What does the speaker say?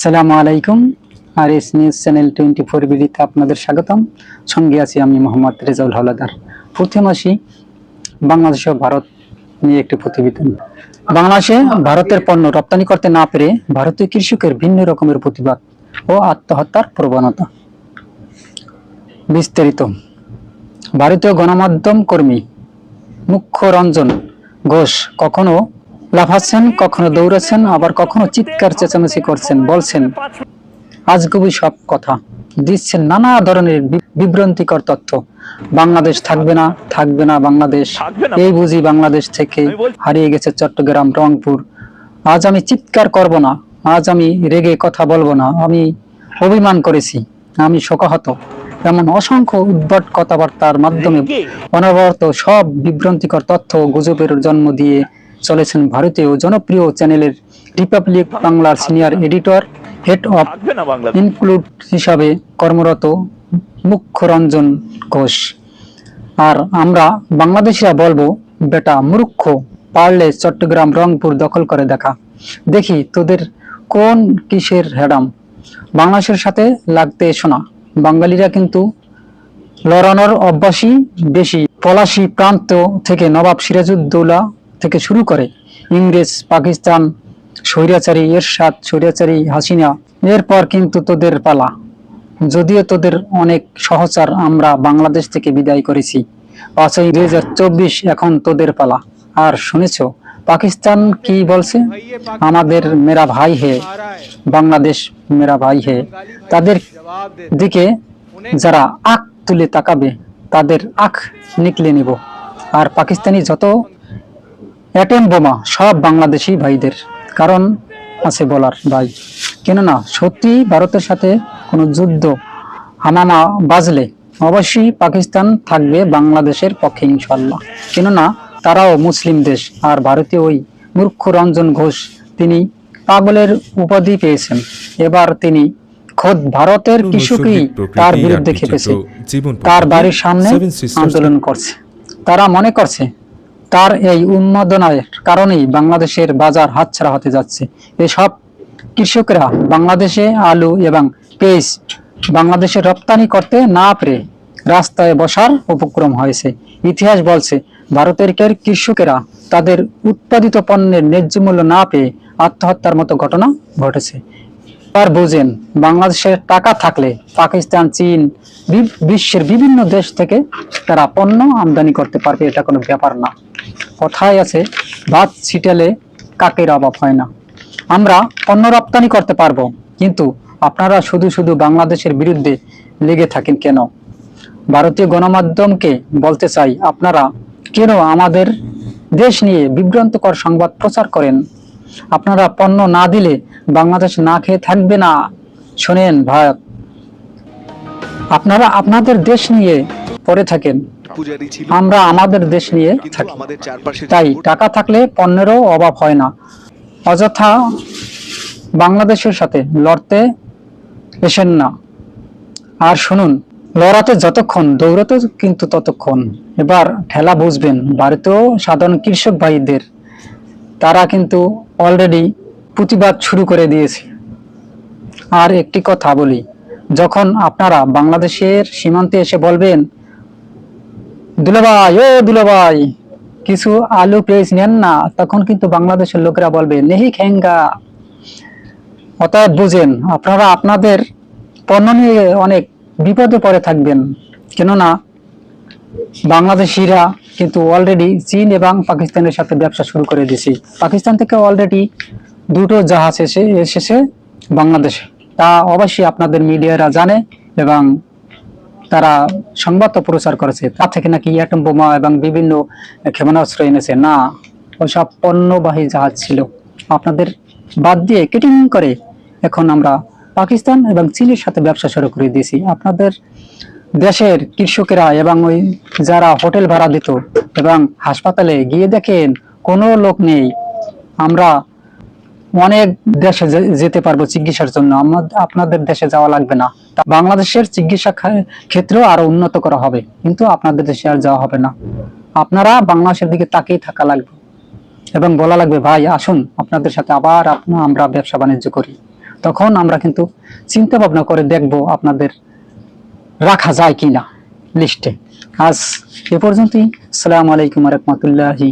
আসসালামু আলাইকুম। R S news channel twenty four বিডিতে আপনাদের স্বাগতম। সঙ্গে আছি আমি মোহাম্মদ রেজাউল হলাদার। প্রথম আসি বাংলাদেশ ও ভারত নিয়ে একটি প্রতিবেদন। বাংলাদেশে ভারতের পণ্য রপ্তানি করতে না পেরে ভারতীয় কৃষকের ভিন্ন রকমের প্রতিবাদ ও আত্মহত্যার প্রবণতা। বিস্তারিত। ভারতীয় গণমাধ্যম কর্মী মুখ্য রঞ্জন ঘোষ কখনো লাফাচ্ছেন কখনো দৌড়াচ্ছেন আবার কখনো চিৎকার চেঁচামেচি করছেন বলছেন আজগুবি সব কথা। দিচ্ছেন নানা ধরনের বিভ্রান্তিকর তথ্য। বাংলাদেশ থাকবে না থাকবে না বাংলাদেশ। এই বুঝি বাংলাদেশ থেকে হারিয়ে গেছে চট্টগ্রাম রংপুর। আজ আমি চিৎকার করব না আজ আমি রেগে কথা বলব না আমি অভিমান করেছি আমি শোকাহত। এমন অসংখ্য উদ্ভট কথাবার্তার মাধ্যমে অনবরত সব বিভ্রান্তিকর তথ্য গুজবের জন্ম দিয়ে চলেছেন ভারতীয় জনপ্রিয় চ্যানেলের রিপাবলিক বাংলার senior editor head of include হিসাবে কর্মরত মুখ্য রঞ্জন ঘোষ। আর আমরা বাংলাদেশিরা বলব বেটা মূর্খ পারলে চট্টগ্রাম রংপুর দখল করে দেখা। দেখি তোদের কোন কিসের হেডাম বাংলাদেশের সাথে লাগতে এসো না বাঙালিরা কিন্তু লড়ানোর অভ্যাসই বেশি। পলাশি প্রান্ত থেকে নবাব সিরাজউদ্দৌলা থেকে শুরু করে ইংরেজ, পাকিস্তান, স্বৈরাচারী, এরশাদ, স্বৈরাচারী, হাসিনা, এরপর কিন্তু তোদের পালা। যদিও তোদের অনেক সহচার আমরা বাংলাদেশ থেকে বিদায় করেছি, পাঁচই দুই হাজার চব্বিশ এখন তোদের পালা। আর শুনেছ, পাকিস্তান কি বলছে? আমাদের মেরা ভাই হে, বাংলাদেশ মেরা ভাই হে। তাদের দিকে যারা আখ তুলে তাকাবে, তাদের আখ নিকলে নিব। আর পাকিস্তানি যত অ্যাটম বোমা সব বাংলাদেশি ভাইদের কারণ আছে বলার ভাই। কেননা সত্যি ভারতের সাথে কোনো যুদ্ধ হামামা বাজলে অবশ্যই পাকিস্তান থাকবে বাংলাদেশের পক্ষে ইনশাল্লাহ কেননা তারাও মুসলিম দেশ আর ভারতীয় ওই মূর্খ রঞ্জন ঘোষ তিনি পাগলের উপাধি পেয়েছেন। এবার তিনি খোদ ভারতের কৃষকই তার বিরুদ্ধে খেপেছে। তার বাড়ির সামনে আন্দোলন করছে। তারা মনে করছে তার এই উন্মাদনার কারণেই বাংলাদেশের বাজার হাতছাড়া হতে যাচ্ছে। এসব কৃষকরা বাংলাদেশে আলু এবং পেঁয়াজ বাংলাদেশে রপ্তানি করতে না পেরে রাস্তায় বসার উপক্রম হয়েছে। ইতিহাস বলছে, ভারতের কৃষকেরা তাদের উৎপাদিত পণ্যের ন্যায্য মূল্য না পেয়ে আত্মহত্যার মতো ঘটনা ঘটেছে। আর বুঝেন, বাংলাদেশের টাকা থাকলে পাকিস্তান, চীন বিশ্বের বিভিন্ন দেশ থেকে তারা পণ্য আমদানি করতে পারবে, এটা কোনো ব্যাপার না। কথায় আছে, ভাত ছিটালে কাকের অভাব হয় না। আমরা পণ্য রপ্তানি করতে পারব, কিন্তু আপনারা শুধু শুধু বাংলাদেশের বিরুদ্ধে লেগে থাকেন কেন? ভারতীয় গণমাধ্যমকে বলতে চাই, আপনারা কেন আমাদের দেশ নিয়ে বিভ্রান্তকর সংবাদ প্রচার করেন? আপনারা পণ্য না দিলে বাংলাদেশ না খেয়ে থাকবে না। শোনেন ভাই আপনারা আপনাদের দেশ নিয়ে পড়ে থাকেন। আমরা আমাদের দেশ নিয়ে থাকি। তাই টাকা থাকলে পণ্যেরও অভাব হয় না। অযথা বাংলাদেশের সাথে লড়তে এসেন না। আর শুনুন লড়াতে যতক্ষণ দৌড়াতে কিন্তু ততক্ষণ। এবার ঠেলা বুঝবেন ভারতীয় সাধারণ কৃষক ভাইদের। তারা কিন্তু অলরেডি প্রতিবাদ শুরু করে দিয়েছে। আর একটি কথা বলি, যখন আপনারা বাংলাদেশের সীমান্তে এসে বলবেন, দুলাভাই, ও দুলাভাই, কিছু আলু পেঁয়াজ নেন না, তখন কিন্তু বাংলাদেশের লোকেরা বলবে, নেহি খেঙ্গা। অতএব বুঝেন, আপনারা আপনাদের পণ্য নিয়ে অনেক বিপদে পড়ে থাকবেন। কেননা বাংলাদেশিরা কিন্তু অলরেডি চীন এবং পাকিস্তানের সাথে ব্যবসা শুরু করে দিয়েছে। পাকিস্তান থেকে অলরেডি দুটো জাহাজ এসে, এসেছে বাংলাদেশে। তা অবশ্যই আপনাদের মিডিয়ারা জানে এবং তারা সংবাদ প্রচার করেছে। তা থেকে নাকি অ্যাটম বোমা এবং বিভিন্ন ক্ষেপণাস্ত্র এনেছে। না, ওসব পণ্যবাহী জাহাজ ছিল। আপনাদের বাদ দিয়ে কেটিং করে এখন আমরা পাকিস্তান এবং চীনের সাথে ব্যবসা শুরু করে দিয়েছি। আপনাদের দেশের কৃষকেরা এবং ওই যারা হোটেল ভাড়া দিত এবং হাসপাতালে গিয়ে দেখেন, কোনো লোক নেই। আমরা অনেক দেশে যেতে পারব চিকিৎসার জন্য। আপনাদের দেশে যাওয়া লাগবে না। বাংলাদেশের চিকিৎসা ক্ষেত্রেও আরও উন্নত করা হবে। কিন্তু আপনাদের দেশে আর যাওয়া হবে না। আপনারা বাংলাদেশের দিকে তাকিয়ে থাকা লাগবে। এবং বলা লাগবে, ভাই, আসুন, আপনাদের সাথে আবার আমরা ব্যবসা বাণিজ্য করি। তখন আমরা কিন্তু চিন্তা ভাবনা করে দেখব আপনাদের রাখা যায় কিনা লিস্টে আজ এ পর্যন্তই। আসসালামু আলাইকুম রহমতুল্লাহি